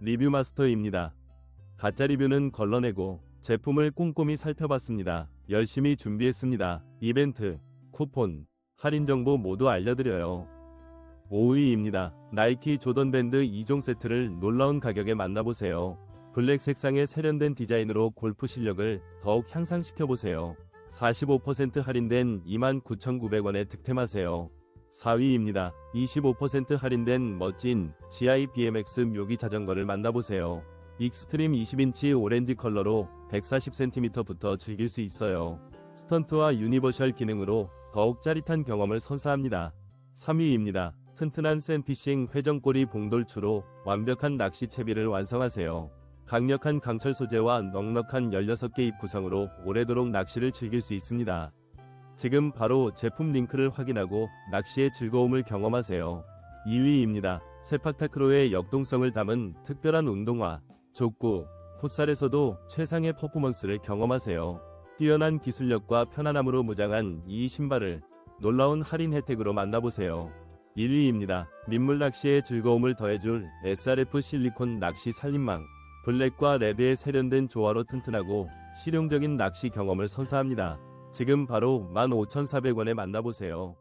리뷰 마스터입니다. 가짜 리뷰는 걸러내고 제품을 꼼꼼히 살펴봤습니다. 열심히 준비했습니다. 이벤트, 쿠폰, 할인 정보 모두 알려드려요. 5위입니다. 나이키 조던 밴드 2종 세트를 놀라운 가격에 만나보세요. 블랙 색상의 세련된 디자인으로 골프 실력을 더욱 향상시켜보세요. 45% 할인된 29,900원에 득템하세요. 4위입니다. 25% 할인된 멋진 GI BMX 묘기 자전거를 만나보세요. 익스트림 20인치 오렌지 컬러로 140cm부터 즐길 수 있어요. 스턴트와 유니버셜 기능으로 더욱 짜릿한 경험을 선사합니다. 3위입니다. 튼튼한 샌피싱 회전꼬리 봉돌추로 완벽한 낚시 채비를 완성하세요. 강력한 강철 소재와 넉넉한 16개 입 구성으로 오래도록 낚시를 즐길 수 있습니다. 지금 바로 제품 링크를 확인하고 낚시의 즐거움을 경험하세요. 2위입니다. 세팍타크로의 역동성을 담은 특별한 운동화, 족구, 풋살에서도 최상의 퍼포먼스를 경험하세요. 뛰어난 기술력과 편안함으로 무장한 이 신발을 놀라운 할인 혜택으로 만나보세요. 1위입니다. 민물 낚시의 즐거움을 더해줄 SRF 실리콘 낚시 살림망. 블랙과 레드의 세련된 조화로 튼튼하고 실용적인 낚시 경험을 선사합니다. 지금 바로 15,400원에 만나보세요.